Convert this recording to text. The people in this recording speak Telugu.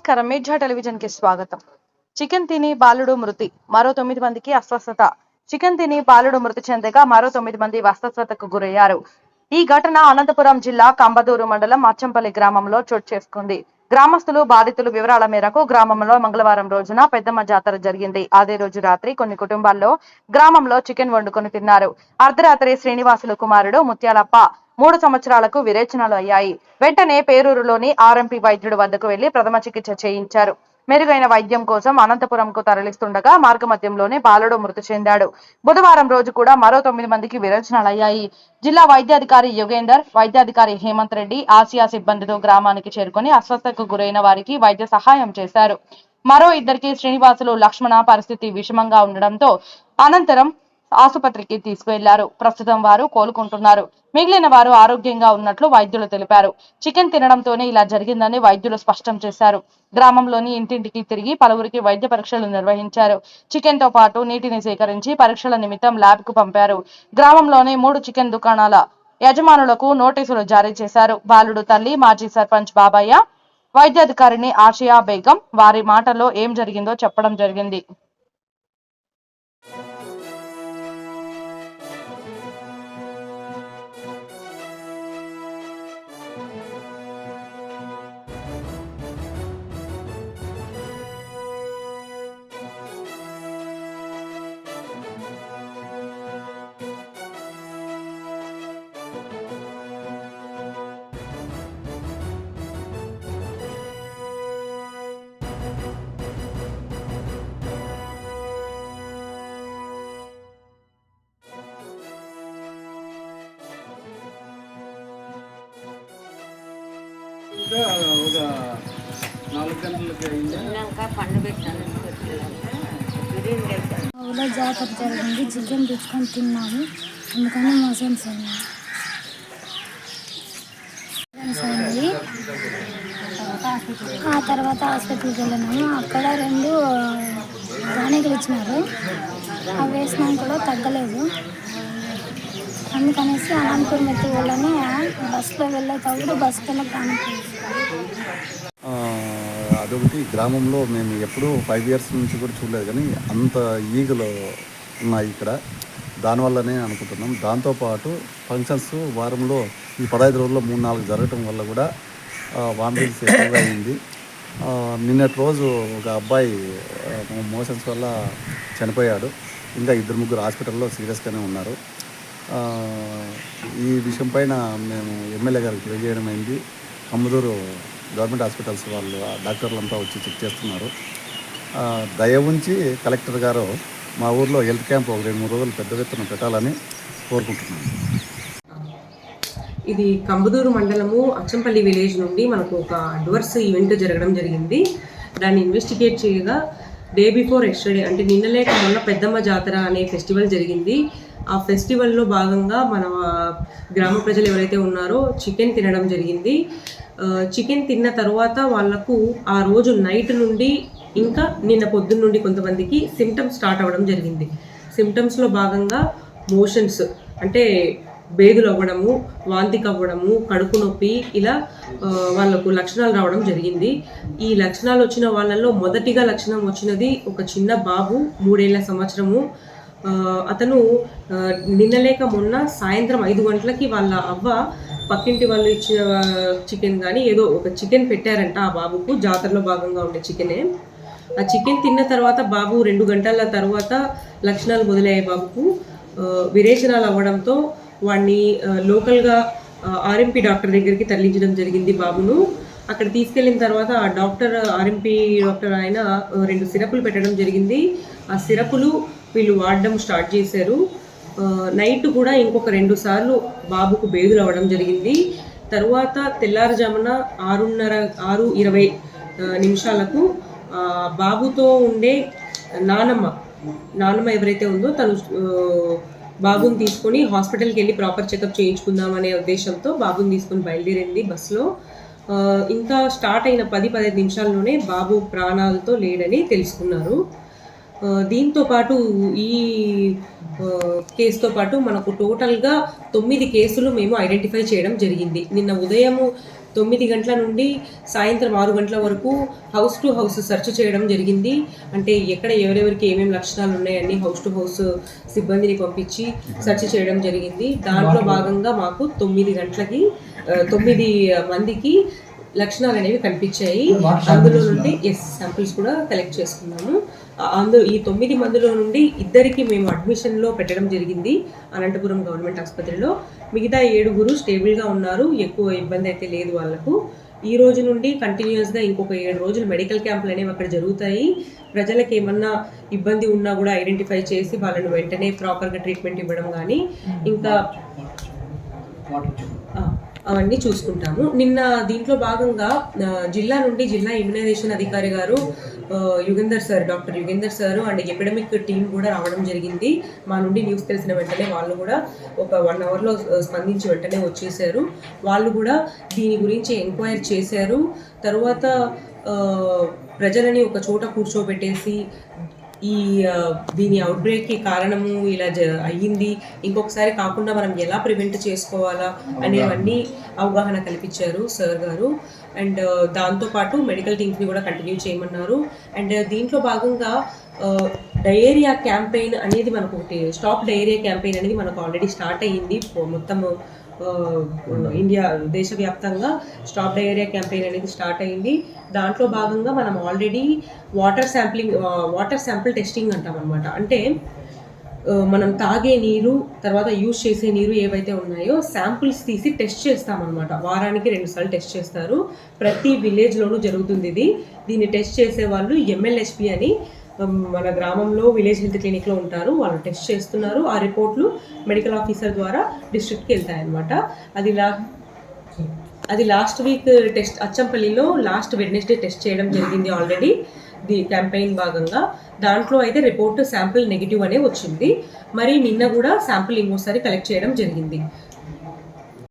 నమస్కారం. మీర్జా టెలివిజన్కి స్వాగతం. చికెన్ తిని బాలుడు మృతి మరో తొమ్మిది మందికి అస్వస్థత. చికెన్ తిని బాలుడు మృతి చెందగా మరో తొమ్మిది మంది అస్వస్థతకు గురయ్యారు. ఈ ఘటన అనంతపురం జిల్లా కంబదూరు మండలం అచ్చంపల్లి గ్రామంలో చోటు చేసుకుంది. గ్రామస్తులు బాధితుల వివరాల మేరకు గ్రామంలో మంగళవారం రోజున పెద్దమ్మ జాతర జరిగింది. అదే రోజు రాత్రి కొన్ని కుటుంబాల్లో గ్రామంలో చికెన్ వండుకొని తిన్నారు. అర్ధరాత్రి శ్రీనివాసులు కుమారుడు ముత్యాలప్ప మూడు సంవత్సరాలకు విరేచనాలు అయ్యాయి. వెంటనే పేరూరులోని ఆర్ఎంపీ వైద్యుడి వద్దకు వెళ్ళి ప్రథమ చికిత్స చేయించారు. మెరుగైన వైద్యం కోసం అనంతపురంకు తరలిస్తుండగా మార్గమధ్యంలోనే బాలుడు మృతి చెందాడు. బుధవారం రోజు కూడా మరో తొమ్మిది మందికి విరేచనాలయ్యాయి జిల్లా వైద్యాధికారి యోగేందర్ వైద్యాధికారి హేమంత్ రెడ్డి ఆసియా సిబ్బందితో గ్రామానికి చేరుకొని అస్వస్థకు గురైన వారికి వైద్య సహాయం చేశారు. మరో ఇద్దరికి శ్రీనివాసులు లక్ష్మణ పరిస్థితి విషమంగా ఉండడంతో అనంతరం ఆసుపత్రికి తీసుకువెళ్ళారు ప్రస్తుతం వారు కోలుకుంటున్నారు. మిగిలిన వారు ఆరోగ్యంగా ఉన్నట్లు వైద్యులు తెలిపారు. చికెన్ తినడంతోనే ఇలా జరిగిందని వైద్యులు స్పష్టం చేశారు. గ్రామంలోని ఇంటింటికి తిరిగి పలువురికి వైద్య పరీక్షలు నిర్వహించారు. చికెన్తో పాటు నీటిని సేకరించి పరీక్షల నిమిత్తం ల్యాబ్కు పంపారు. గ్రామంలోని మూడు చికెన్ దుకాణాల యజమానులకు నోటీసులు జారీ చేశారు. బాలుడు తల్లి మాజీ సర్పంచ్ బాబయ్య వైద్యాధికారిని ఆషియా బేగం వారి మాటల్లో ఏం జరిగిందో చెప్పడం జరిగింది. ఇంకా ఒక నాలుగు గంటలకి అయింది. తిన్నాక పండు పెట్టాను ఊళ్ళో జాతర జరిగింది చికెన్ తెచ్చుకొని తిన్నాము. అందుకని మోషన్స్ అయినాయి అయినాయి ఆ తర్వాత హాస్పిటల్కి వెళ్ళినాము. అక్కడ రెండు టానిక్లు ఇచ్చినారు. అవి వేసినాక కూడా తగ్గలేదు. అందుకనేసి అనంతపురం ఎత్తి వాళ్ళని బస్సులో వెళ్ళేటప్పుడు బస్సులో కింద అదొకటి. గ్రామంలో మేము ఎప్పుడూ ఫైవ్ ఇయర్స్ నుంచి కూడా చూడలేదు కానీ అంత ఈగలు ఉన్నాయి ఇక్కడ. దానివల్లనే అనుకుంటున్నాం. దాంతోపాటు ఫంక్షన్స్ వారంలో ఈ పదహైదు రోజుల్లో మూడు నాలుగు జరగటం వల్ల కూడా వామిటింగ్స్ ఎక్కువగా అయింది. నిన్నటి రోజు ఒక అబ్బాయి మోషన్స్ వల్ల చనిపోయాడు. ఇంకా ఇద్దరు ముగ్గురు హాస్పిటల్లో సీరియస్గానే ఉన్నారు. ఈ విషయం పైన మేము ఎమ్మెల్యే గారికి తెలియజేయడం అయింది. కమ్మదూరు గవర్నమెంట్ హాస్పిటల్స్ వాళ్ళు డాక్టర్లంతా వచ్చి చెక్ చేస్తున్నారు. దయ ఉంచి కలెక్టర్ గారు మా ఊర్లో హెల్త్ క్యాంప్ ఒక రెండు మూడు రోజులు పెద్ద ఎత్తున పెట్టాలని కోరుకుంటున్నాను ఇది కంబదూరు మండలము అచ్చంపల్లి విలేజ్ నుండి మనకు ఒక అడ్వర్స్ ఈవెంట్ జరగడం జరిగింది. దాన్ని ఇన్వెస్టిగేట్ చేయగా డే బిఫోర్ ఎక్స్టర్డే అంటే నిన్న లేక మొన్న పెద్దమ్మ జాతర అనే ఫెస్టివల్ జరిగింది. ఆ ఫెస్టివల్లో భాగంగా మన గ్రామ ప్రజలు ఎవరైతే ఉన్నారో చికెన్ తినడం జరిగింది. చికెన్ తిన్న తర్వాత వాళ్ళకు ఆ రోజు నైట్ నుండి ఇంకా నిన్న పొద్దున్న నుండి కొంతమందికి సిమ్టమ్స్ స్టార్ట్ అవ్వడం జరిగింది. సిమ్టమ్స్లో భాగంగా మోషన్స్ అంటే బేదులు అవ్వడము వాంతికి అవ్వడము కడుపు నొప్పి ఇలా వాళ్ళకు లక్షణాలు రావడం జరిగింది. ఈ లక్షణాలు వచ్చిన వాళ్ళల్లో మొదటిగా లక్షణం వచ్చినది ఒక చిన్న బాబు మూడేళ్ళ సంవత్సరము. అతను నిన్నలేక మొన్న సాయంత్రం ఐదు గంటలకి వాళ్ళ అవ్వ పక్కింటి వాళ్ళు ఇచ్చిన చికెన్ కానీ ఏదో ఒక చికెన్ పెట్టారంట ఆ బాబుకు జాతరలో భాగంగా ఉండే చికెనే. ఆ చికెన్ తిన్న తర్వాత బాబు రెండు గంటల తర్వాత లక్షణాలు మొదలయ్యాయి బాబుకు. విరేచనాలు అవ్వడంతో వాడిని లోకల్గా ఆర్ఎంపీ డాక్టర్ దగ్గరికి తరలించడం జరిగింది బాబును. అక్కడ తీసుకెళ్ళిన తర్వాత ఆ డాక్టర్ ఆర్ఎంపీ డాక్టర్ ఆయన రెండు సిరపులు పెట్టడం జరిగింది. ఆ సిరపులు వీళ్ళు వాడడం స్టార్ట్ చేశారు. నైట్ కూడా ఇంకొక రెండు సార్లు బాబుకు బేదులు అవ్వడం జరిగింది. తరువాత తెల్లారుజామున ఆరున్నర ఆరు ఇరవై నిమిషాలకు బాబుతో ఉండే నానమ్మ నానమ్మ ఎవరైతే ఉందో తను బాబుని తీసుకొని హాస్పిటల్కి వెళ్ళి ప్రాపర్ చెకప్ చేయించుకుందాం అనే ఉద్దేశంతో బాబుని తీసుకొని బయలుదేరింది బస్సులో ఇంకా స్టార్ట్ అయిన పది పదిహేను నిమిషాల్లోనే బాబు ప్రాణాలతో లేడని తెలుసుకున్నారు. దీంతో పాటు ఈ కేసుతో పాటు మనకు టోటల్గా తొమ్మిది కేసులు మేము ఐడెంటిఫై చేయడం జరిగింది. నిన్న ఉదయము తొమ్మిది గంటల నుండి సాయంత్రం ఆరు గంటల వరకు హౌస్ టు హౌస్ సెర్చ్ చేయడం జరిగింది. అంటే ఎక్కడ ఎవరెవరికి ఏమేమి లక్షణాలు ఉన్నాయని హౌస్ టు హౌస్ సిబ్బందిని పంపించి సెర్చ్ చేయడం జరిగింది. దాంట్లో భాగంగా మాకు తొమ్మిది గంటలకి తొమ్మిది మందికి లక్షణాలు అనేవి కనిపించాయి. అందులో నుండి ఎస్ శాంపిల్స్ కూడా కలెక్ట్ చేసుకున్నాము. అందులో ఈ తొమ్మిది మందిలో నుండి ఇద్దరికి మేము అడ్మిషన్లో పెట్టడం జరిగింది అనంతపురం గవర్నమెంట్ ఆసుపత్రిలో. మిగతా ఏడుగురు స్టేబుల్గా ఉన్నారు ఎక్కువ ఇబ్బంది అయితే లేదు వాళ్ళకు. ఈ రోజు నుండి కంటిన్యూస్గా ఇంకొక ఏడు రోజులు మెడికల్ క్యాంపులు అనేవి అక్కడ జరుగుతాయి. ప్రజలకు ఏమన్నా ఇబ్బంది ఉన్నా కూడా ఐడెంటిఫై చేసి వాళ్ళని వెంటనే ప్రాపర్గా ట్రీట్మెంట్ ఇవ్వడం కానీ ఇంకా ఆ, అవన్నీ చూసుకుంటాము. నిన్న దీంట్లో భాగంగా జిల్లా నుండి జిల్లా ఇమ్యునైజేషన్ అధికారి గారు Yugender sir doctor Yugender sir and epidemic team కూడా రావడం జరిగింది. మా నుండి న్యూస్ తెలిసిన వెంటనే వాళ్ళు కూడా ఒక వన్ అవర్లో స్పందించి వెంటనే వచ్చేసారు వాళ్ళు కూడా దీని గురించి ఎంక్వైరీ చేశారు. తర్వాత ప్రజలని ఒక చోట కూర్చోబెట్టేసి ఈ ఆ, దీని అవుట్బ్రేక్కి కారణము ఇలా జ అయ్యింది. ఇంకొకసారి కాకుండా మనం ఎలా ప్రివెంట్ చేసుకోవాలా అనేవన్నీ అవగాహన కల్పించారు సార్ గారు. అండ్ దాంతోపాటు మెడికల్ టీమ్స్ని కూడా కంటిన్యూ చేయమన్నారు. అండ్ దీంట్లో భాగంగా డయేరియా క్యాంపెయిన్ అనేది మనకు ఒకటి స్టాప్ డయేరియా క్యాంపెయిన్ అనేది మనకు ఆల్రెడీ స్టార్ట్ అయ్యింది. మొత్తము ఇండియా దేశవ్యాప్తంగా స్టాప్ డయేరియా క్యాంపెయిన్ అనేది స్టార్ట్ అయింది. దాంట్లో భాగంగా మనం already water sampling water sample testing అంటాం అనమాట అంటే మనం తాగే నీరు తర్వాత యూజ్ చేసే నీరు ఏవైతే ఉన్నాయో శాంపిల్స్ తీసి టెస్ట్ చేస్తామన్నమాట వారానికి రెండు సార్లు టెస్ట్ చేస్తారు. ప్రతి విలేజ్లోనూ జరుగుతుంది ఇది. దీన్ని టెస్ట్ చేసే వాళ్ళు ఎంఎల్హెచ్పి అని మన గ్రామంలో విలేజ్ హెల్త్ క్లినిక్లో ఉంటారు. వాళ్ళు టెస్ట్ చేస్తున్నారు. ఆ రిపోర్ట్లు మెడికల్ ఆఫీసర్ ద్వారా డిస్ట్రిక్ట్కి వెళ్తాయి అనమాట అది లా అది లాస్ట్ వీక్ టెస్ట్ అచ్చంపల్లిలో లాస్ట్ వెడ్నెస్డే టెస్ట్ చేయడం జరిగింది ఆల్రెడీ. ది క్యాంపెయిన్ భాగంగా. దాంట్లో అయితే రిపోర్ట్ శాంపిల్ నెగిటివ్ అనే వచ్చింది. మరి నిన్న కూడా శాంపిల్ ఇంకోసారి కలెక్ట్ చేయడం జరిగింది.